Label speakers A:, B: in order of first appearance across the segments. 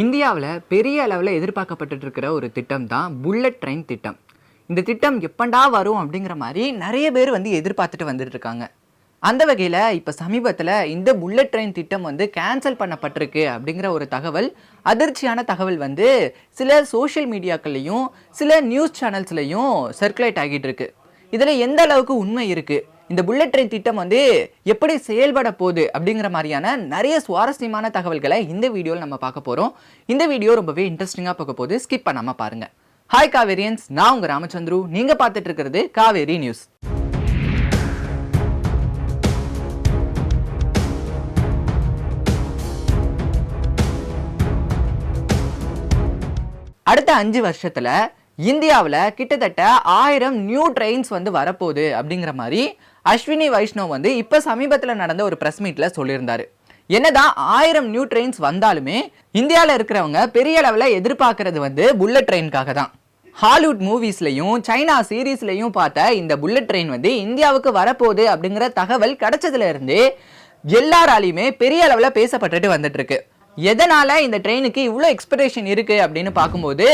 A: இந்தியாவில் பெரிய அளவில் எதிர்பார்க்கப்பட்டு இருக்கிற ஒரு திட்டம் தான் புல்லட் ட்ரெயின் திட்டம். இந்த திட்டம் எப்பண்டா வரும் அப்படிங்கிற மாதிரி நிறைய பேர் வந்து எதிர்பார்த்துட்டு வந்துட்டு இருக்காங்க அந்த வகையில் இப்போ சமீபத்தில் இந்த புல்லட் ட்ரெயின் திட்டம் வந்து கேன்சல் பண்ணப்பட்டிருக்கு அப்படிங்கிற ஒரு தகவல் அதிர்ச்சியான தகவல் வந்து சில சோஷியல் மீடியாக்கள்லையும் சில நியூஸ் சேனல்ஸ்லையும் சர்க்குலேட் ஆகிட்டு இருக்கு இதில் எந்த அளவுக்கு உண்மை இருக்குது? இந்த புல்லட் ட்ரெயின் திட்டம் வந்து எப்படி செயல்பட போகுது அப்படிங்கிற மாதிரியான நிறைய சுவாரஸ்யமான தகவல்களை இந்த வீடியோவில் நம்ம பார்க்க போகிறோம் இந்த வீடியோ ரொம்பவே இன்ட்ரெஸ்டிங்காக பார்க்க போகுது. ஸ்கிப் பண்ணாமல் பாருங்கள் ஹாய் காவேரியன்ஸ். நான் உங்கள் ராமச்சந்திரு. நீங்கள் பார்த்துட்டு இருக்கிறது காவேரி நியூஸ். அடுத்த அஞ்சு வருஷத்துல இந்தியாவில் கிட்டத்தட்ட ஆயிரம் நியூ ட்ரெயின்ஸ் வந்து வரப்போகுது அப்படிங்கிற மாதிரி அஸ்வினி வைஷ்ணவ் வந்து இப்போ சமீபத்தில் நடந்த ஒரு ப்ரெஸ் மீட்டில் சொல்லியிருந்தார். என்னதான் ஆயிரம் நியூ ட்ரெயின்ஸ் வந்தாலுமே இந்தியாவில் இருக்கிறவங்க பெரிய அளவில் எதிர்பார்க்கறது வந்து புல்லட் ட்ரெயின்காக தான். ஹாலிவுட் மூவிஸ்லையும் சைனா சீரீஸ்லையும் பார்த்த இந்த புல்லட் ட்ரெயின் வந்து இந்தியாவுக்கு வரப்போகுது அப்படிங்கிற தகவல் கிடைச்சதுல இருந்து எல்லாராலையுமே பெரிய அளவில் பேசப்பட்டுட்டு வந்துட்டு இருக்கு. எதனால இந்த ட்ரெயினுக்கு இவ்வளோ எக்ஸ்பெக்டேஷன் இருக்கு அப்படின்னு பார்க்கும்போது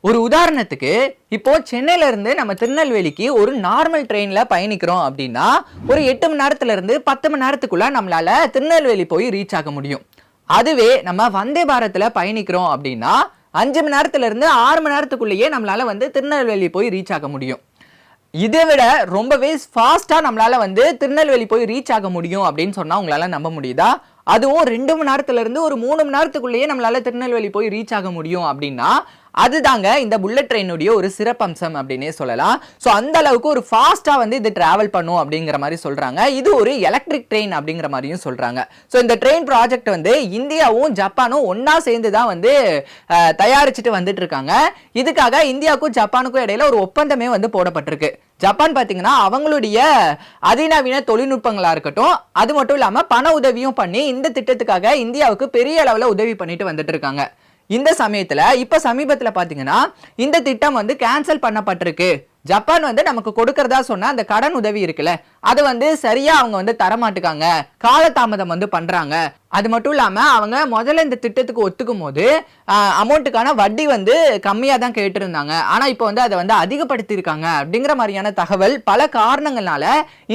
A: ஒரு உதாரணத்துக்கு இப்போ சென்னையில இருந்து நம்ம திருநெல்வேலிக்கு ஒரு நார்மல் ட்ரெயின்ல பயணிக்கிறோம் அப்படின்னா ஒரு எட்டு மணி நேரத்துல இருந்து பத்து மணி நேரத்துக்குள்ள நம்மளால திருநெல்வேலி போய் ரீச் ஆக முடியும். அதுவே நம்ம வந்தே பாரத்ல பயணிக்கிறோம் அப்படின்னா அஞ்சு மணி நேரத்துல இருந்து ஆறு மணி நேரத்துக்குள்ளேயே நம்மளால வந்து திருநெல்வேலி போய் ரீச் ஆக முடியும். இதை விட ரொம்பவே ஃபாஸ்ட்டாக நம்மளால வந்து திருநெல்வேலி போய் ரீச் ஆக முடியும் அப்படின்னு சொன்னால் உங்களால் நம்ப முடியுதா? அதுவும் ரெண்டு மணி நேரத்துல இருந்து ஒரு மூணு மணி நேரத்துக்குள்ளேயே நம்மளால திருநெல்வேலி போய் ரீச் ஆக முடியும் அப்படின்னா அதுதாங்க இந்த புல்லட் ட்ரெயினுடைய ஒரு சிறப்பம்சம் அப்படின்னே சொல்லலாம். ஸோ அந்த அளவுக்கு ஒரு ஃபாஸ்ட்டாக வந்து இது டிராவல் பண்ணும் அப்படிங்கிற மாதிரி சொல்கிறாங்க இது ஒரு எலக்ட்ரிக் ட்ரெயின் அப்படிங்கிற மாதிரியும் சொல்கிறாங்க ஸோ இந்த ட்ரெயின் ப்ராஜெக்ட் வந்து இந்தியாவும் ஜப்பானும் ஒன்றா சேர்ந்து தான் வந்து தயாரிச்சுட்டு வந்துட்டு இருக்காங்க. இதுக்காக இந்தியாவுக்கும் ஜப்பானுக்கும் இடையில ஒரு ஒப்பந்தமே வந்து போடப்பட்டிருக்கு. ஜப்பான் பார்த்தீங்கன்னா அவங்களுடைய அதிநவீன தொழில்நுட்பங்களாக இருக்கட்டும் அது மட்டும் இல்லாமல் பண உதவியும் பண்ணி இந்த திட்டத்துக்காக இந்தியாவுக்கு பெரிய அளவில் உதவி பண்ணிட்டு வந்துட்டு இருக்காங்க. இந்த சமயத்தில் இப்போ சமீபத்தில் பார்த்தீங்கன்னா இந்த திட்டம் வந்து கேன்சல் பண்ணப்பட்டிருக்கு. ஜப்பான் வந்து நமக்கு கொடுக்கறதா சொன்ன அந்த கடன் உதவி இருக்குல்ல அது வந்து சரியா அவங்க வந்து தரமாட்டுக்காங்க. காலதாமதம் வந்து பண்றாங்க. அது மட்டும் இல்லாம அவங்க முதல்ல இந்த திட்டத்துக்கு ஒத்துக்கும் போது அமௌண்ட்டுக்கான வட்டி வந்து கம்மியா தான் கேட்டிருந்தாங்க. ஆனா இப்போ வந்து அதை வந்து அதிகப்படுத்தியிருக்காங்க அப்படிங்கிற மாதிரியான தகவல் பல காரணங்களால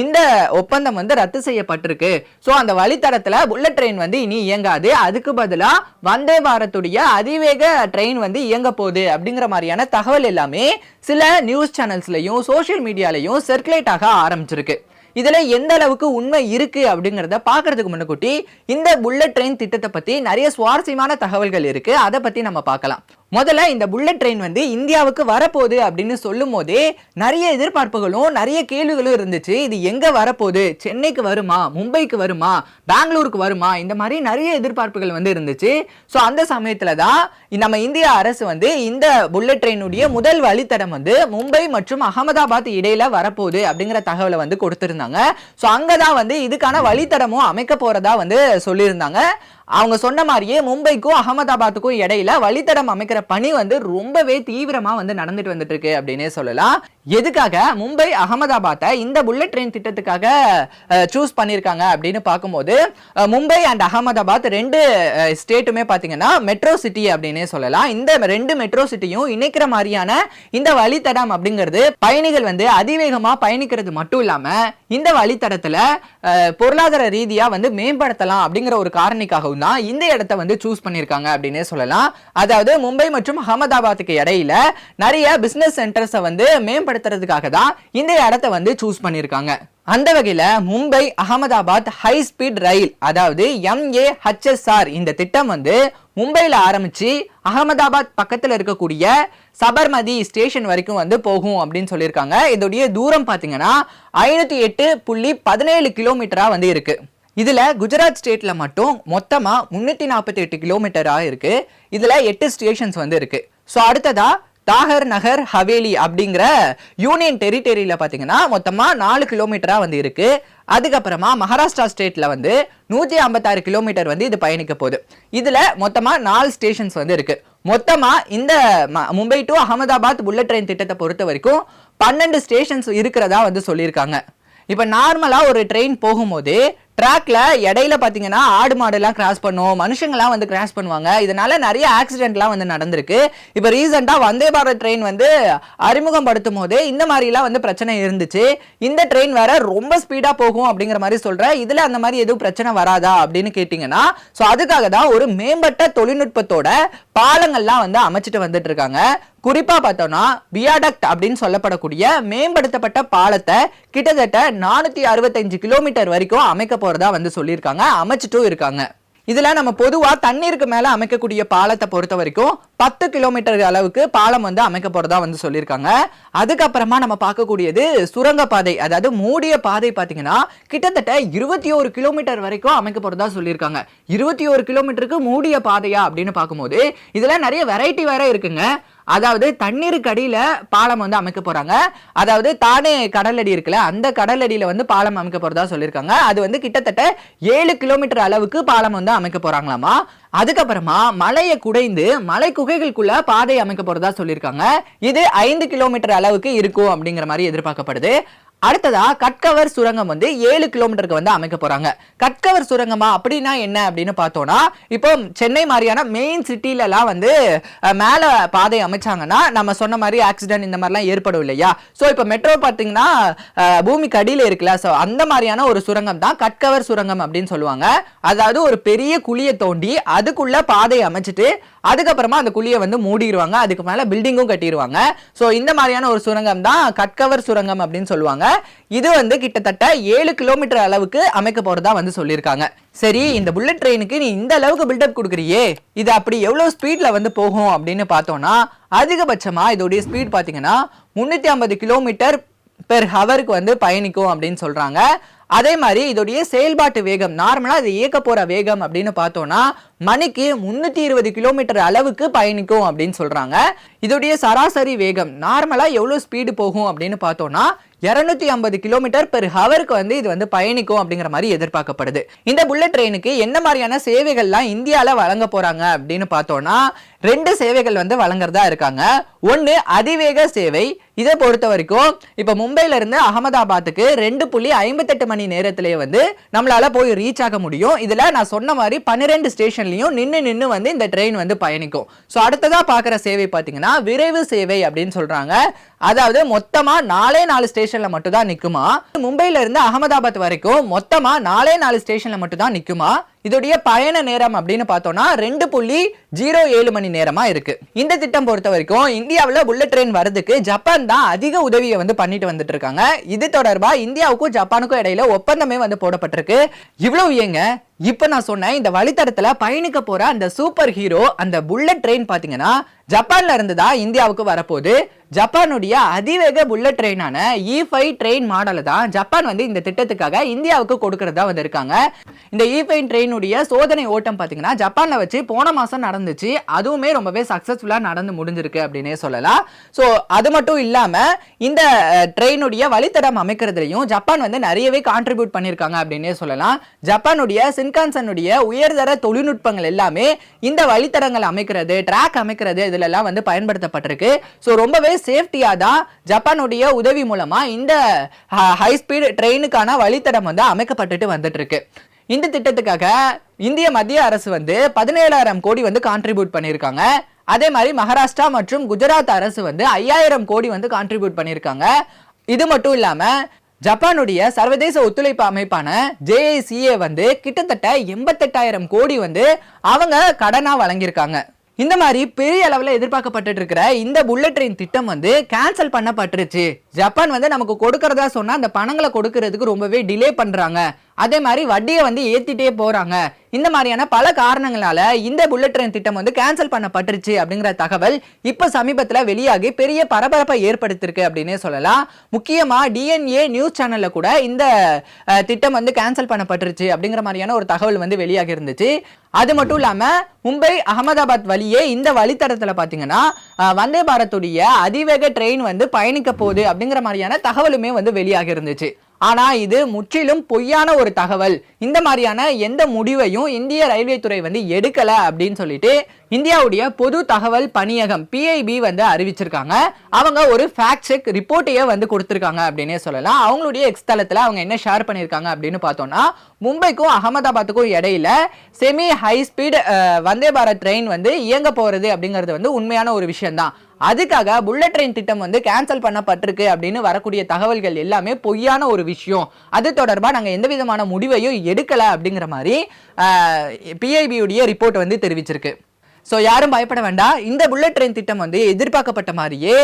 A: இந்த ஒப்பந்தம் வந்து ரத்து செய்யப்பட்டிருக்கு. ஸோ அந்த வழித்தடத்துல புல்லட் ட்ரெயின் வந்து இனி இயங்காது. அதுக்கு பதிலா வந்தே பாரத்துடைய அதிவேக ட்ரெயின் வந்து இயங்க போகுது அப்படிங்கிற மாதிரியான தகவல் எல்லாமே சில நியூஸ் சேனல் சேனல்ஸ்லையும் சோஷியல் மீடியாலையும் சர்க்குலேட் ஆக ஆரம்பிச்சிருக்கு. இதுல எந்த அளவுக்கு உண்மை இருக்கு அப்படிங்கறத பாக்குறதுக்கு முன்னக்கூட்டி இந்த புல்லட் ட்ரெயின் திட்டத்தை பத்தி நிறைய சுவாரஸ்யமான தகவல்கள் இருக்கு. அதை பத்தி நம்ம பார்க்கலாம். முதல்ல இந்த புல்லட் ட்ரெயின் வந்து இந்தியாவுக்கு வரப்போகுது அப்படின்னு சொல்லும் போதே நிறைய எதிர்பார்ப்புகளும் நிறைய கேள்விகளும் இருந்துச்சு. இது எங்க வரப்போகுது? சென்னைக்கு வருமா? மும்பைக்கு வருமா? பெங்களூருக்கு வருமா? இந்த மாதிரி நிறைய எதிர்பார்ப்புகள் வந்து இருந்துச்சு. ஸோ அந்த சமயத்துல தான் நம்ம இந்திய அரசு வந்து இந்த புல்லட் ட்ரெயினுடைய முதல் வழித்தடம் வந்து மும்பை மற்றும் அகமதாபாத் இடையில வரப்போகுது அப்படிங்கிற தகவலை வந்து கொடுத்திருந்தாங்க. ஸோ அங்கதான் வந்து இதுக்கான வழித்தடமும் அமைக்க போறதா வந்து சொல்லியிருந்தாங்க. அவங்க சொன்ன மாதிரியே மும்பைக்கும் அகமதாபாத்துக்கும் இடையில வழித்தடம் அமைக்கிற பணி வந்து ரொம்பவே தீவிரமா வந்து நடந்துட்டு வந்துட்டு இருக்கு அப்படின்னே சொல்லலாம். எதுக்காக? மும்பை அகமதாபாத்தை இந்த புல்லட் ட்ரெயின் திட்டத்துக்காக சூஸ் பண்ணியிருக்காங்க அப்படின்னு பார்க்கும்போது மும்பை அண்ட் அகமதாபாத் ரெண்டு ஸ்டேட்டுமே பார்த்தீங்கன்னா மெட்ரோ சிட்டி அப்படின்னே சொல்லலாம். இந்த ரெண்டு மெட்ரோ சிட்டியும் இணைக்கிற மாதிரியான இந்த வழித்தடம் அப்படிங்கிறது பயணிகள் வந்து அதிவேகமா பயணிக்கிறது மட்டும் இல்லாம இந்த வழித்தடத்துல பொருளாதார ரீதியா வந்து மேம்படுத்தலாம் அப்படிங்கிற ஒரு காரணிக்காகவும் தான் இந்த இடத்த வந்து சூஸ் பண்ணியிருக்காங்க அப்படின்னே சொல்லலாம். அதாவது மும்பை மற்றும் அகமதாபாத்துக்கு இடையில நிறைய பிசினஸ் சென்டர்ஸை வந்து மேம்படுத்துறதுக்காக தான் இந்த இடத்த வந்து சூஸ் பண்ணியிருக்காங்க. அந்த வகையில மும்பை அகமதாபாத் ஹை ஸ்பீட் ரயில் அதாவது M A H S R இந்த திட்டம் வந்து மும்பையில் ஆரம்பிச்சு அகமதாபாத் பக்கத்தில் இருக்கக்கூடிய சபர்மதி ஸ்டேஷன் வரைக்கும் வந்து போகும் அப்படின்னு சொல்லியிருக்காங்க. இதோடைய தூரம் பார்த்தீங்கன்னா ஐநூற்றி எட்டு புள்ளி பதினேழு கிலோமீட்டராக வந்து இருக்கு. இதில் குஜராத் ஸ்டேட்டில் மட்டும் மொத்தமாக முந்நூற்றி நாற்பத்தி எட்டு கிலோமீட்டராக இருக்குது இதில் எட்டு ஸ்டேஷன்ஸ் வந்து இருக்குது ஸோ அடுத்ததாக தாகர் நகர் ஹவேலி அப்படிங்கிற யூனியன் டெரிட்டரியில் பார்த்தீங்கன்னா மொத்தமாக நாலு கிலோமீட்டராக வந்து இருக்குது அதுக்கப்புறமா மகாராஷ்டிரா ஸ்டேட்டில் வந்து நூற்றி ஐம்பத்தாறு கிலோமீட்டர் வந்து இது பயணிக்க போகுது. இதில் மொத்தமாக நாலு ஸ்டேஷன்ஸ் வந்து இருக்குது மொத்தமாக இந்த ம- Mumbai to Ahmedabad bullet train திட்டத்தை பொறுத்த வரைக்கும் பன்னெண்டு ஸ்டேஷன்ஸ் இருக்கிறதா வந்து சொல்லியிருக்காங்க. இப்போ நார்மலாக ஒரு ட்ரெயின் போகும்போது ட்ராக்ல இடையில பாத்தீங்கன்னா ஆடு மாடுலாம் கிராஸ் பண்ணும் மனுஷங்கலாம் வந்து கிராஸ் பண்ணுவாங்க. இதனால நிறைய ஆக்சிடென்ட்லாம் வந்து நடந்திருக்கு. இப்போ ரீசெண்டாக வந்தே பாரத் ட்ரெயின் வந்து அறிமுகப்படுத்தும் போது இந்த மாதிரிலாம் வந்து பிரச்சனை இருந்துச்சு. இந்த ட்ரெயின் வேற ரொம்ப ஸ்பீடா போகும் அப்படிங்கிற மாதிரி சொல்றேன். இதுல அந்த மாதிரி எதுவும் பிரச்சனை வராதா அப்படின்னு கேட்டிங்கன்னா ஸோ அதுக்காக தான் ஒரு மேம்பட்ட தொழில்நுட்பத்தோட பாலங்கள்லாம் வந்து அமைச்சிட்டு வந்துட்டு இருக்காங்க. குறிப்பாக பார்த்தோம்னா வியாடக்ட் அப்படின்னு சொல்லப்படக்கூடிய மேம்படுத்தப்பட்ட பாலத்தை கிட்டத்தட்ட நானூத்தி அறுபத்தஞ்சு கிலோமீட்டர் வரைக்கும் அமைக்க போகிறதா வந்து சொல்லியிருக்காங்க அமைச்சிட்டும் இருக்காங்க. இதில் நம்ம பொதுவாக தண்ணீருக்கு மேலே அமைக்கக்கூடிய பாலத்தை பொறுத்த வரைக்கும் பத்து கிலோமீட்டர் அளவுக்கு பாலம் வந்து அமைக்க போகிறதா வந்து சொல்லியிருக்காங்க. அதுக்கப்புறமா நம்ம பார்க்கக்கூடியது சுரங்கப்பாதை அதாவது மூடிய பாதை பார்த்தீங்கன்னா கிட்டத்தட்ட இருபத்தி ஒரு கிலோமீட்டர் வரைக்கும் அமைக்க போகிறதா சொல்லியிருக்காங்க. இருபத்தி ஒரு கிலோமீட்டருக்கு மூடிய பாதையா அப்படின்னு பார்க்கும்போது இதில் நிறைய வெரைட்டி வேற இருக்குங்க. அதாவது தண்ணீருக்கு அடியில் பாலம் வந்து அமைக்க போகிறாங்க அதாவது தானே கடலடி இருக்குல்ல அந்த கடலடியில் வந்து பாலம் அமைக்க போகிறதா சொல்லியிருக்காங்க. அது வந்து கிட்டத்தட்ட ஏழு கிலோமீட்டர் அளவுக்கு பாலம் வந்து அமைக்க போகிறாங்களாமா அதுக்கப்புறமா மலையை குடைந்து மலை குகைகளுக்குள்ள பாதை அமைக்க போறதா சொல்லியிருக்காங்க. இது ஐந்து கிலோமீட்டர் அளவுக்கு இருக்கும் அப்படிங்கிற மாதிரி எதிர்பார்க்கப்படுது. அடுத்ததா கட்கவர் சுரங்கம் வந்து ஏழு கிலோமீட்டருக்கு வந்து அமைக்க போறாங்க. கட்கவர் சுரங்கமா அப்படின்னா என்ன அப்படின்னு பார்த்தோம்னா இப்போ சென்னை மாதிரியான மெயின் சிட்டிலலாம் வந்து மேலே பாதை அமைச்சாங்கன்னா நம்ம சொன்ன மாதிரி ஆக்சிடென்ட் இந்த மாதிரிலாம் ஏற்படும் இல்லையா? ஸோ இப்போ மெட்ரோ பார்த்தீங்கன்னா பூமி பூமிக்கு இருக்குல்ல. ஸோ அந்த மாதிரியான ஒரு சுரங்கம் தான் கட்கவர் சுரங்கம் அப்படின்னு சொல்லுவாங்க. அதாவது ஒரு பெரிய குழியை தோண்டி அதுக்குள்ள பாதை அமைச்சிட்டு அதுக்கப்புறமா அந்த குழியை வந்து மூடிடுவாங்க அதுக்கு மேலே பில்டிங்கும் கட்டிடுவாங்க ஸோ இந்த மாதிரியான ஒரு சுரங்கம் தான் கட்கவர் சுரங்கம் அப்படின்னு சொல்லுவாங்க. இது வந்து கிட்டத்தட்ட ஏழு கிலோமீட்டர் அளவுக்கு அமைக்க போறதா வந்து சொல்லியிருக்காங்க. சரி இந்த புல்லட் ட்ரெயினுக்கு நீ இந்த அளவுக்கு பில்டப் கொடுக்குறியே இது அப்படி எவ்வளோ ஸ்பீடில் வந்து போகும் அப்படின்னு பார்த்தோம்னா அதிகபட்சமாக இதோடைய ஸ்பீட் பார்த்தீங்கன்னா முந்நூற்றி ஐம்பது கிலோமீட்டர் பெர் ஹவருக்கு வந்து பயணிக்கும் அப்படின்னு சொல்கிறாங்க அதே மாதிரி இதோடைய செயல்பாட்டு வேகம் நார்மலாக இது இயக்க போகிற வேகம் அப்படின்னு பார்த்தோம்னா மணிக்கு முன்னூற்றி இருபது கிலோமீட்டர் அளவுக்கு பயணிக்கும் அப்படின்னு சொல்கிறாங்க இதோடைய சராசரி வேகம் நார்மலாக எவ்வளோ ஸ்பீடு போகும் அப்படின்னு பார்த்தோம்னா இரநூத்தி ஐம்பது கிலோமீட்டர் பெர் ஹவருக்கு வந்து இது வந்து பயணிக்கும் அப்படிங்கிற மாதிரி எதிர்பார்க்கப்படுது. இந்த புல்லட் ட்ரெயினுக்கு என்ன மாதிரியான சேவைகள்லாம் இந்தியாவில் வழங்க போறாங்க அப்படின்னு பார்த்தோம்னா ரெண்டு சேவைகள் வந்து வழங்குறதா இருக்காங்க. ஒன்று அதிவேக சேவை. இதை பொறுத்த வரைக்கும் இப்போ மும்பையிலேருந்து அகமதாபாத்துக்கு ரெண்டு புள்ளி ஐம்பத்தெட்டு மணி நேரத்திலேயே வந்து நம்மளால போய் ரீச் ஆக முடியும். இதில் நான் சொன்ன மாதிரி பன்னிரெண்டு ஸ்டேஷன் ஸ்டேஷன்லையும் நின்னு நின்னு வந்து இந்த ட்ரெயின் வந்து பயணிக்கும். ஸோ அடுத்ததா பார்க்குற சேவை பார்த்தீங்கன்னா விரைவு சேவை அப்படின்னு சொல்றாங்க. அதாவது மொத்தமா நாலே நாலு ஸ்டேஷன்ல மட்டும் தான் நிக்குமா? மும்பைல இருந்து அகமதாபாத் வரைக்கும் மொத்தமா நாலே நாலு ஸ்டேஷன்ல மட்டும் தான் நிக்குமா? இதோடைய பயண நேரம் அப்படின்னு பார்த்தோம்னா ரெண்டு புள்ளி ஜீரோ ஏழு மணி நேரமா இருக்கு. இந்த திட்டம் பொறுத்த வரைக்கும் இந்தியாவில் புல்லட் ட்ரெயின் வரதுக்கு ஜப்பான் தான் அதிக உதவியை வந்து பண்ணிட்டு வந்துட்டு இருக்காங்க. இது தொடர்பா இந்தியாவுக்கும் ஜப்பானுக்கும் இடையில ஒப்பந்தமே வந்து போடப்பட்டிருக்கு. இவ்வளவு ஏங்க? இப்ப நான் சொன்னேன் இந்த வழித்தடத்துல பயணிக்க போற அந்த சூப்பர் ஹீரோ அந்த புல்லட் ட்ரெயின் பாத்தீங்கன்னா ஜப்பான்ல இருந்து தான் இந்தியாவுக்கு வரப்போது ஜப்பானுடைய அதிவேக புல்லட் ட்ரெயினான இ ஃபைவ் ட்ரெயின் மாடலை தான் ஜப்பான் வந்து இந்த திட்டத்துக்காக இந்தியாவுக்கு கொடுக்கறதா வந்திருக்காங்க. இந்த இ ஃபைவ் ட்ரெயினுடைய சோதனை ஓட்டம் பார்த்தீங்கன்னா ஜப்பானில் வச்சு போன மாதம் நடந்துச்சு. அதுவுமே ரொம்பவே சக்ஸஸ்ஃபுல்லாக நடந்து முடிஞ்சிருக்கு அப்படின்னே சொல்லலாம். ஸோ அது மட்டும் இல்லாமல் இந்த ட்ரெயினுடைய வழித்தடம் அமைக்கிறதுலையும் ஜப்பான் வந்து நிறையவே கான்ட்ரிபியூட் பண்ணியிருக்காங்க அப்படின்னே சொல்லலாம். ஜப்பானுடைய சின்கான்சனுடைய உயர்தர தொழில்நுட்பங்கள் எல்லாமே இந்த வழித்தடங்கள் அமைக்கிறது ட்ராக் அமைக்கிறது இதுலலாம் எல்லாம் வந்து பயன்படுத்தப்பட்டிருக்கு. ஸோ ரொம்பவே சேஃப்டியாக தான் ஜப்பானுடைய உதவி மூலமாக இந்த ஹை ஸ்பீட் ட்ரெயினுக்கான வழித்தடம் வந்து அமைக்கப்பட்டுட்டு வந்துட்டுருக்கு. இந்த திட்டத்துக்காக இந்திய மத்திய அரசு வந்து பதினேழாயிரம் கோடி வந்து கான்ட்ரிபியூட் பண்ணியிருக்காங்க. அதே மாதிரி மகாராஷ்டிரா மற்றும் குஜராத் அரசு வந்து ஐயாயிரம் கோடி வந்து கான்ட்ரிபியூட் பண்ணியிருக்காங்க. இது மட்டும் இல்லாமல் ஜப்பானுடைய சர்வதேச ஒத்துழைப்பு அமைப்பான ஜேஐசிஏ வந்து கிட்டத்தட்ட எண்பத்தெட்டாயிரம் கோடி வந்து அவங்க கடனாக வழங்கியிருக்காங்க. இந்த மாதிரி பெரிய அளவில் எதிர்பார்க்கப்பட்டு இருக்கிற இந்த புல்லட் ட்ரெயின் திட்டம் வந்து கேன்சல் பண்ணப்பட்டுருச்சு. ஜப்பான் வந்து நமக்கு கொடுக்கறதா சொன்னால் அந்த பணங்களை கொடுக்கறதுக்கு ரொம்பவே டிலே பண்ணுறாங்க அதே மாதிரி வட்டியை வந்து ஏற்றிட்டே போகிறாங்க இந்த மாதிரியான பல காரணங்களால இந்த புல்லட் ட்ரெயின் திட்டம் வந்து கேன்சல் பண்ணப்பட்டுருச்சு அப்படிங்கிற தகவல் இப்போ சமீபத்தில் வெளியாகி பெரிய பரபரப்பை ஏற்படுத்திருக்கு அப்படின்னே சொல்லலாம். முக்கியமாக டிஎன்ஏ நியூஸ் சேனலில் கூட இந்த திட்டம் வந்து கேன்சல் பண்ணப்பட்டுருச்சு அப்படிங்கிற மாதிரியான ஒரு தகவல் வந்து வெளியாகி இருந்துச்சு. அது மட்டும் இல்லாமல் மும்பை அகமதாபாத் வழியே இந்த வழித்தடத்தில் பார்த்தீங்கன்னா வந்தே பாரத்துடைய அதிவேக ட்ரெயின் வந்து பயணிக்க போகுது அப்படிங்கிற மாதிரியான தகவலுமே வந்து வெளியாகி இருந்துச்சு. ஆனா இது முற்றிலும் பொய்யான ஒரு தகவல். இந்த மாதிரியான எந்த முடிவையும் இந்திய ரயில்வே துறை வந்து எடுக்கல அப்படின்னு சொல்லிட்டு இந்தியாவுடைய பொது தகவல் பணியகம் பிஐபி வந்து அறிவிச்சிருக்காங்க. அவங்க ஒரு ஃபேக்ட் செக் ரிப்போர்ட்டையே வந்து கொடுத்துருக்காங்க அப்படின்னே சொல்லலாம். அவங்களுடைய எக்ஸ் தளத்துல அவங்க என்ன ஷேர் பண்ணியிருக்காங்க அப்படின்னு பார்த்தோம்னா மும்பைக்கும் அகமதாபாத்துக்கும் இடையில semi high speed Vande Bharat train வந்து இயங்க போகிறது அப்படிங்கிறது வந்து உண்மையான ஒரு விஷயம்தான். அதுக்காக புல்லட் ட்ரெயின் திட்டம் வந்து கேன்சல் பண்ணப்பட்டிருக்கு அப்படின்னு வரக்கூடிய தகவல்கள் எல்லாமே பொய்யான ஒரு விஷயம். அது தொடர்பாக நாங்கள் எந்த விதமான முடிவையும் எடுக்கலை அப்படிங்கிற மாதிரி பிஐபியுடைய ரிப்போர்ட் வந்து தெரிவிச்சிருக்கு. ஸோ யாரும் பயப்பட வேண்டாம். இந்த புல்லட் ட்ரெயின் திட்டம் வந்து எதிர்பார்க்கப்பட்ட மாதிரியே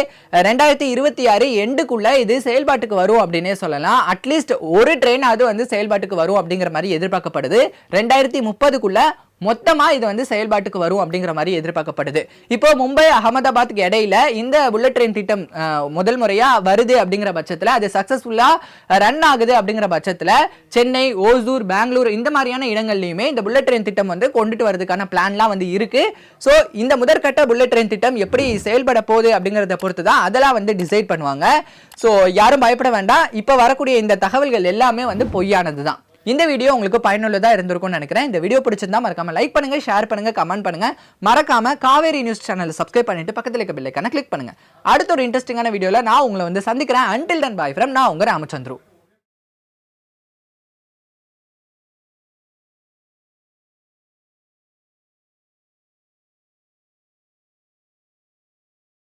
A: ரெண்டாயிரத்தி இருபத்தி ஆறு எண்டுக்குள்ளே இது செயல்பாட்டுக்கு வரும் அப்படின்னே சொல்லலாம். அட்லீஸ்ட் ஒரு ட்ரெயின் அது வந்து செயல்பாட்டுக்கு வரும் அப்படிங்கிற மாதிரி எதிர்பார்க்கப்படுது. ரெண்டாயிரத்தி முப்பதுக்குள்ளே மொத்தமா இது வந்து செயல்பாட்டுக்கு வரும் அப்படிங்கிற மாதிரி எதிர்பார்க்கப்படுது. இப்போ மும்பை அகமதாபாத்துக்கு இடையில இந்த புல்லட் ட்ரெயின் திட்டம் முதல் முறையா வருது அப்படிங்கிற பட்சத்துல அது சக்சஸ்ஃபுல்லா ரன் ஆகுது அப்படிங்கிற பட்சத்துல சென்னை ஓசூர் பெங்களூர் இந்த மாதிரியான இடங்கள்லயுமே இந்த புல்லட் ட்ரெயின் திட்டம் வந்து கொண்டுட்டு வரதுக்கான பிளான்லாம் வந்து இருக்கு. ஸோ இந்த முதற்கட்ட புல்லட் ட்ரெயின் திட்டம் எப்படி செயல்பட போகுது அப்படிங்கிறத பொறுத்து தான் அதெல்லாம் வந்து டிசைட் பண்ணுவாங்க. ஸோ யாரும் பயப்பட வேண்டாம். இப்போ வரக்கூடிய இந்த தகவல்கள் எல்லாமே வந்து பொய்யானது தான் இந்த வீடியோ உங்களுக்கு பயனுள்ளதா இருந்திருக்கும்னு நினைக்கிறேன். இந்த வீடியோ பிடிச்சிருந்தா மறக்காம லைக் பண்ணுங்க ஷேர் பண்ணுங்க கமெண்ட் பண்ணுங்க. மறக்காம காவேரி நியூஸ் சேனலை சப்ஸ்கிரைப் பண்ணிட்டு பக்கத்துல இருக்க பில்லைக்கான கிளிக் பண்ணுங்க. அடுத்த ஒரு இன்ட்ரெஸ்டிங்கான வீடியோல நான் உங்களை வந்து சந்திக்கிறேன். அன்டில் தன் பாய் ஃப்ரம் நான் உங்க ராமச்சந்திரு.